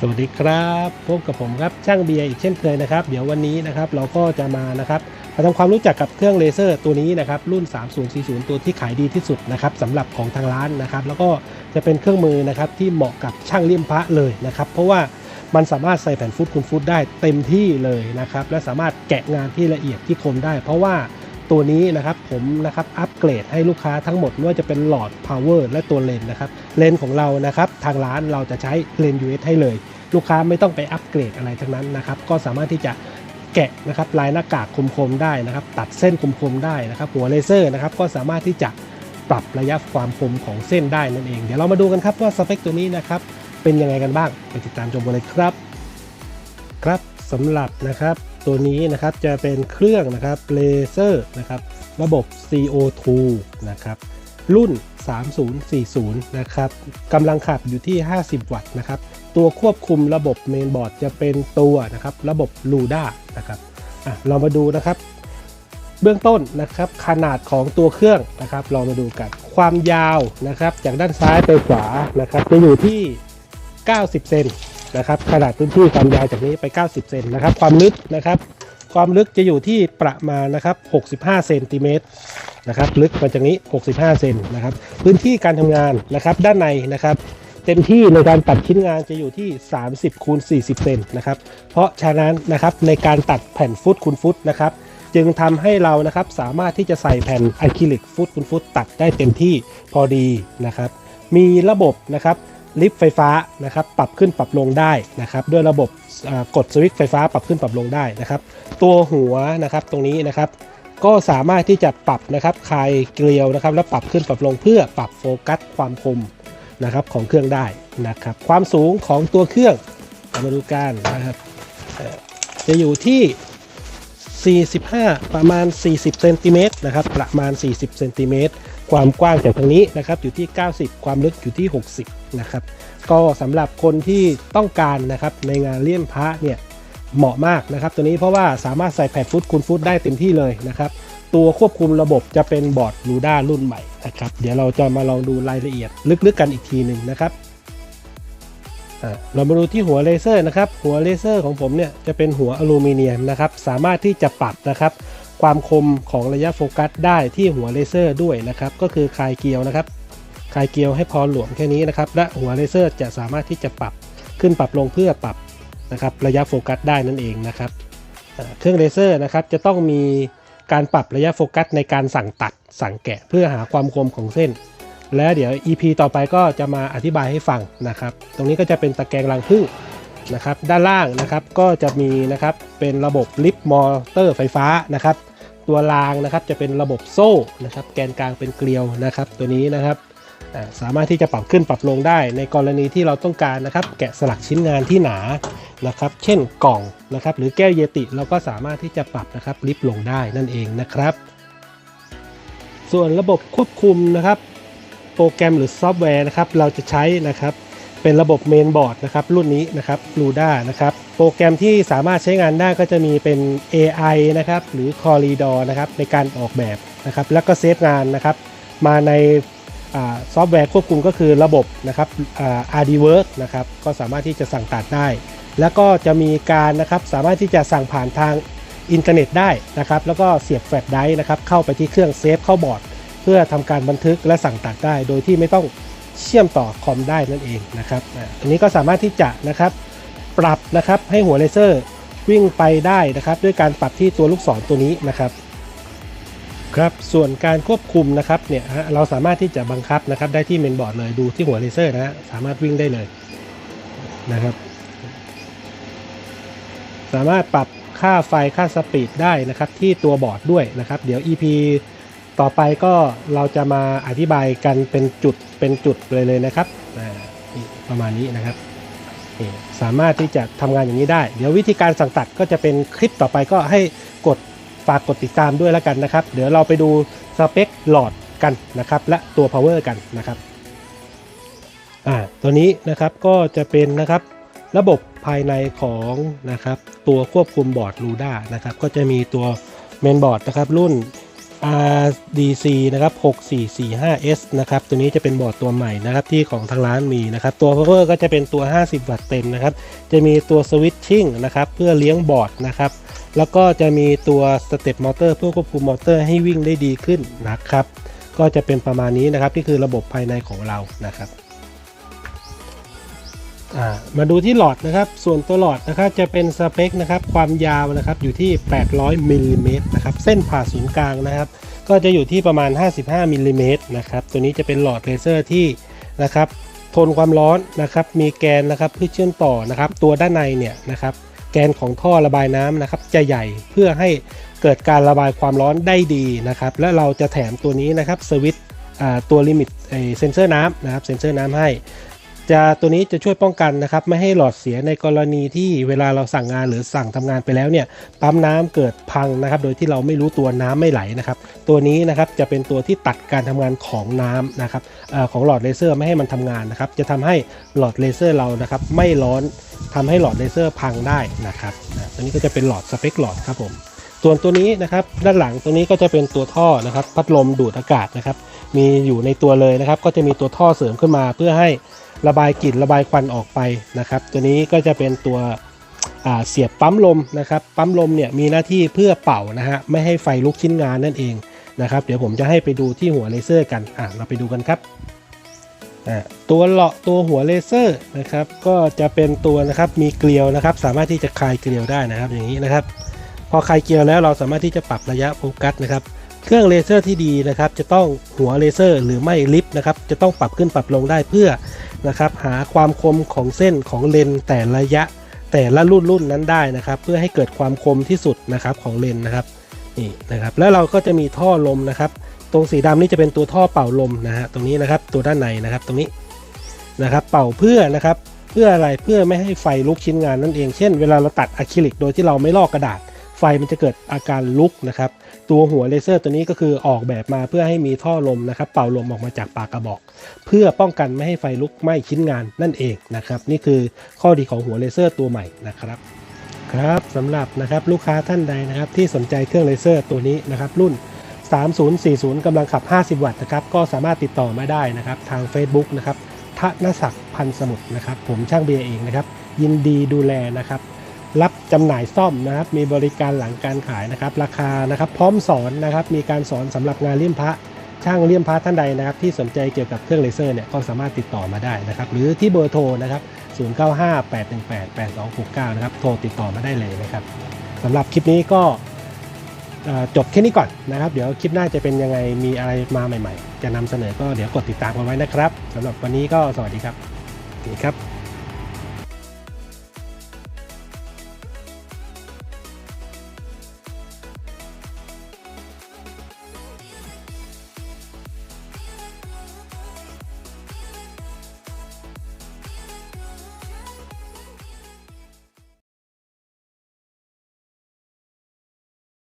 สวัสดีครับพบกับผมครับช่างเบียร์อีกเช่นเคยนะครับ เดี๋ยววันนี้นะครับเราก็จะมานะครับมาทำความรู้จักกับเครื่องเลเซอร์ตัวนี้นะครับรุ่น 3040 ตัวที่ขายดีที่สุดนะครับสำหรับของทางร้านนะครับ แล้วก็จะเป็นเครื่องมือนะครับที่เหมาะกับช่างเลี่ยมพระเลยนะครับ เพราะว่ามันสามารถใส่แผ่นฟุตคูณฟุตได้เต็มที่เลยนะครับ และสามารถแกะงานที่ละเอียดที่คมได้ เพราะว่า ตัวนี้นะครับผมนะครับอัปเกรดให้ลูกค้าทั้งหมดไม่ว่าจะเป็นหลอด power และตัวเลนส์นะครับเลนส์ของเรานะครับทางร้านเราจะใช้เลนส์ US ให้เลย ลูกค้าไม่ต้องไปอัปเกรดอะไรทั้งนั้นนะครับก็สามารถที่จะแกะนะครับลายหน้ากากคมๆได้นะครับ ตัดเส้นคมๆได้นะครับ หัวเลเซอร์นะครับก็สามารถที่จะปรับระยะความคมของเส้นได้นั่นเอง เดี๋ยวเรามาดูกันครับว่าสเปคตัวนี้นะครับเป็นยังไงกันบ้างไปติดตามชมกันเลยครับ ครับสำหรับนะครับ ตัวนี้นะครับจะเป็นเครื่องนะครับเลเซอร์นะครับระบบ CO2 นะครับรุ่น 3040 นะครับกำลังขับอยู่ที่ 50 วัตต์นะครับ ตัวควบคุมระบบเมนบอร์ดจะเป็นตัวนะครับระบบ LUDA นะครับอะเรามาดูนะครับ เบื้องต้นนะครับขนาดของตัวเครื่องนะครับ เรามาดูกันความยาวนะครับ จากด้านซ้ายไปขวานะครับจะอยู่ที่ 90 เซน นะครับขนาดพื้นที่ความยาวจากนี้ไป 90 เซนนะครับ ความลึกนะครับ ความลึกจะอยู่ที่ประมาณนะครับ 65 เซนติเมตรนะครับ ลึกมาจากนี้ 65 เซนนะครับ พื้นที่การทำงานนะครับ ด้านในนะครับ เต็มที่ในการตัดชิ้นงานจะอยู่ที่ 30คูณ40 เซนนะครับ เพราะฉะนั้นนะครับในการตัดแผ่นฟุตคูณฟุตนะครับจึงทำให้เรานะครับสามารถที่จะใส่แผ่นอะคริลิกฟุตคูณฟุตตัดได้เต็มที่พอดีนะครับ มีระบบนะครับ ลิฟต์ไฟฟ้านะครับปรับขึ้นปรับลงได้นะครับด้วยระบบกดสวิตช์ไฟฟ้าปรับขึ้นปรับลงได้นะครับ ตัวหัวนะครับตรงนี้นะครับ ก็สามารถที่จะปรับนะครับคลายเกลียวนะครับ แล้วปรับขึ้นปรับลงเพื่อปรับโฟกัสความคมนะครับของเครื่องได้นะครับ ความสูงของตัวเครื่องมาดูกันนะครับจะอยู่ที่ 45 ประมาณ 40 เซนติเมตรนะครับ ประมาณ 40 เซนติเมตร ความกว้างจากตรงนี้นะครับอยู่ที่ 90 ความลึกอยู่ที่ 60 นะครับ ก็สำหรับคนที่ต้องการนะครับในงานเลี่ยมพระเนี่ยเหมาะมากนะครับ ตัวนี้เพราะว่าสามารถใส่แผ่นฟุตคูณฟุตได้เต็มที่เลยนะครับ ตัวควบคุมระบบจะเป็นบอร์ดลูด้ารุ่นใหม่นะครับ เดี๋ยวเราจะมาลองดูรายละเอียดลึกๆกันอีกทีหนึ่งนะครับเรามาดูที่หัวเลเซอร์นะครับ หัวเลเซอร์ของผมเนี่ยจะเป็นหัวอลูมิเนียมนะครับ สามารถที่จะปรับนะครับ ความคมของระยะโฟกัสได้ที่หัวเลเซอร์ด้วยนะครับ ก็คือคลายเกลียวนะครับคลายเกลียวให้พอหลวมแค่นี้นะครับ และหัวเลเซอร์จะสามารถที่จะปรับขึ้นปรับลงเพื่อปรับนะครับระยะโฟกัสได้นั่นเองนะครับเครื่องเลเซอร์นะครับจะต้องมีการปรับระยะโฟกัสในการสั่งตัดสั่งแกะเพื่อหาความคมของเส้น และเดี๋ยว EP ต่อไปก็จะมาอธิบายให้ฟังนะครับ ตรงนี้ก็จะเป็นตะแกรงรังผึ้ง นะครับด้านล่างนะครับก็จะมีนะครับเป็นระบบลิฟต์มอเตอร์ไฟฟ้านะครับตัวรางนะครับจะเป็นระบบโซ่นะครับแกนกลางเป็นเกลียวนะครับ ตัวนี้นะครับสามารถที่จะปรับขึ้นปรับลงได้ ในกรณีที่เราต้องการนะครับ แกะสลักชิ้นงานที่หนานะครับ เช่นกล่องนะครับ หรือแก้วเยติเราก็สามารถที่จะปรับนะครับลิฟต์ลงได้นั่นเองนะครับ ส่วนระบบควบคุมนะครับ โปรแกรมหรือซอฟต์แวร์นะครับ เราจะใช้นะครับ เป็นระบบเมนบอร์ดนะครับรุ่นนี้นะครับ Luda นะครับโปรแกรมที่สามารถใช้งานได้ก็จะมีเป็น AI นะครับหรือ Corridor นะครับในการออกแบบนะครับแล้วก็เซฟงานนะครับมาในซอฟต์แวร์ควบคุมก็คือระบบนะครับ RDWork นะครับก็สามารถที่จะสั่งตัดได้ แล้วก็จะมีการนะครับสามารถที่จะสั่งผ่านทางอินเทอร์เน็ตได้นะครับแล้วก็เสียบแฟลชไดรฟ์นะครับเข้าไปที่เครื่องเซฟเข้าบอร์ด เพื่อทำการบันทึกและสั่งตัดได้ โดยที่ไม่ต้อง เชื่อมต่อคอมได้นั่นเองนะครับอันนี้ก็สามารถที่จะนะครับปรับนะครับให้หัวเลเซอร์วิ่งไปได้นะครับด้วยการปรับที่ตัวลูกศรตัวนี้นะครับครับส่วนการควบคุมนะครับเนี่ยเราสามารถที่จะบังคับนะครับได้ที่เมนบอร์ดเลยดูที่หัวเลเซอร์นะฮะสามารถวิ่งได้เลยนะครับ สามารถปรับค่าไฟค่าสปีดได้นะครับที่ตัวบอร์ดด้วยนะครับ เดี๋ยว EP ต่อไปก็เราจะมาอธิบายกันเป็นจุดเป็นจุดเลยเลยนะครับประมาณนี้นะครับสามารถที่จะทำงานอย่างนี้ได้ เดี๋ยววิธีการสั่งตัดก็จะเป็นคลิปต่อไปก็ให้กดฝากกดติดตามด้วยแล้วกันนะครับ เดี๋ยวเราไปดูสเปคหลอดกันนะครับ และตัว power กันนะครับอ่าตัวนี้นะครับก็จะเป็นนะครับระบบภายในของนะครับตัวควบคุมบอร์ด Luda นะครับก็จะมีตัวเมนบอร์ดนะครับรุ่น RDC นะครับ 6445S นะครับ ตัวนี้จะเป็นบอร์ดตัวใหม่นะครับที่ของทางร้านมีนะครับ ตัว power ก็จะเป็นตัว 50 วัตต์เต็มนะครับ จะมีตัวสวิตชิ่งนะครับเพื่อเลี้ยงบอร์ดนะครับ แล้วก็จะมีตัวสเต็ปมอเตอร์เพื่อควบคุมมอเตอร์ให้วิ่งได้ดีขึ้นนะครับ ก็จะเป็นประมาณนี้นะครับ นี่คือระบบภายในของเรานะครับ มาดูที่หลอดนะครับ ส่วนตัวหลอดนะครับจะเป็นสเปคนะครับความยาวนะครับอยู่ที่ 800มิลลิเมตรนะครับเส้นผ่าศูนย์กลางนะครับ ก็จะอยู่ที่ประมาณ 55มิลลิเมตรนะครับตัวนี้จะเป็นหลอดเลเซอร์ที่นะครับทนความร้อนนะครับมีแกนนะครับเพื่อเชื่อมต่อนะครับ ตัวด้านในเนี่ยนะครับแกนของท่อระบายน้ำนะครับ จะใหญ่เพื่อให้เกิดการระบายความร้อนได้ดีนะครับ และเราจะแถมตัวนี้นะครับสวิตตัวลิมิตเซนเซอร์น้ำนะครับเซนเซอร์น้ำให้ จะตัวนี้จะช่วยป้องกันนะครับไม่ให้หลอดเสียในกรณีที่เวลาเราสั่งงานหรือสั่งทำงานไปแล้วเนี่ยปั๊มน้ำเกิดพังนะครับ โดยที่เราไม่รู้ตัวน้ำไม่ไหลนะครับ ตัวนี้นะครับจะเป็นตัวที่ตัดการทำงานของน้ำนะครับออของหลอดเลเซอร์ไม่ให้มันทำงานนะครับ จะทำให้หลอดเลเซอร์เรานะครับไม่ร้อนทำให้หลอดเลเซอร์พังได้นะครับอะตัวนี้ก็จะเป็นหลอดสเปคหลอดครับผมส่วนตัวนี้นะครับด้านหลังตัวนี้ก็จะเป็นตัวท่อนะครับ พัดลมดูดอากาศนะครับ มีอยู่ในตัวเลยนะครับ ก็จะมีตัวท่อเสริมขึ้นมาเพื่อให้ ระบายกลิ่นระบายควันออกไปนะครับ ตัวนี้ก็จะเป็นตัวเสียบปั๊มลมนะครับ ปั๊มลมเนี่ยมีหน้าที่เพื่อเป่านะฮะไม่ให้ไฟลุกชิ้นงานนั่นเองนะครับ เดี๋ยวผมจะให้ไปดูที่หัวเลเซอร์กันอะเราไปดูกันครับอ่าตัวเลาะตัวหัวเลเซอร์นะครับก็จะเป็นตัวนะครับมีเกลียวนะครับ สามารถที่จะคลายเกลียวได้นะครับอย่างนี้นะครับ พอคลายเกลียวแล้วเราสามารถที่จะปรับระยะโฟกัสนะครับ เครื่องเลเซอร์ที่ดีนะครับจะต้องหัวเลเซอร์หรือไม่ลิฟต์นะครับจะต้องปรับขึ้นปรับลงได้เพื่อนะครับหาความคมของเส้นของเลนแต่ระยะแต่ละรุ่นรุ่นนั้นได้นะครับ เพื่อให้เกิดความคมที่สุดนะครับของเลนนะครับนี่นะครับแล้วเราก็จะมีท่อลมนะครับ ตรงสีดำนี่จะเป็นตัวท่อเป่าลมนะฮะตรงนี้นะครับตัวด้านในนะครับตรงนี้นะครับ เป่าเพื่อนะครับเพื่ออะไรเพื่อไม่ให้ไฟลุกชิ้นงานนั่นเอง เช่นเวลาเราตัดอะคริลิกโดยที่เราไม่ลอกกระดาษ ไฟมันจะเกิดอาการลุกนะครับ ตัวหัวเลเซอร์ตัวนี้ก็คือออกแบบมาเพื่อให้มีท่อลมนะครับ เป่าลมออกมาจากปากกระบอก เพื่อป้องกันไม่ให้ไฟลุกไหม้ชิ้นงานนั่นเองนะครับ นี่คือข้อดีของหัวเลเซอร์ตัวใหม่นะครับครับสำหรับนะครับลูกค้าท่านใดนะครับ ที่สนใจเครื่องเลเซอร์ตัวนี้นะครับ รุ่น 3040กำลังขับ 50 วัตต์นะครับ ก็สามารถติดต่อมาได้นะครับ ทาง Facebook นะครับทนศักดิ์พันสมุทรนะครับ ผมช่างเบียร์เองนะครับ ยินดีดูแลนะครับ รับจำหน่ายซ่อมนะครับ มีบริการหลังการขายนะครับ ราคานะครับ พร้อมสอนนะครับ มีการสอนสำหรับงานเลี่ยมพระ ช่างเลี่ยมพระท่านใดนะครับ ที่สนใจเกี่ยวกับเครื่องเลเซอร์เนี่ยก็สามารถติดต่อมาได้นะครับ หรือที่เบอร์โทรนะครับ 0958188269 นะครับ โทรติดต่อมาได้เลยนะครับสำหรับคลิปนี้ก็จบแค่นี้ก่อนนะครับ เดี๋ยวคลิปหน้าจะเป็นยังไงมีอะไรมาใหม่ ๆ จะนำเสนอก็เดี๋ยวกดติดตามกันไว้นะครับสำหรับวันนี้ก็สวัสดีครับสวัสดีครับ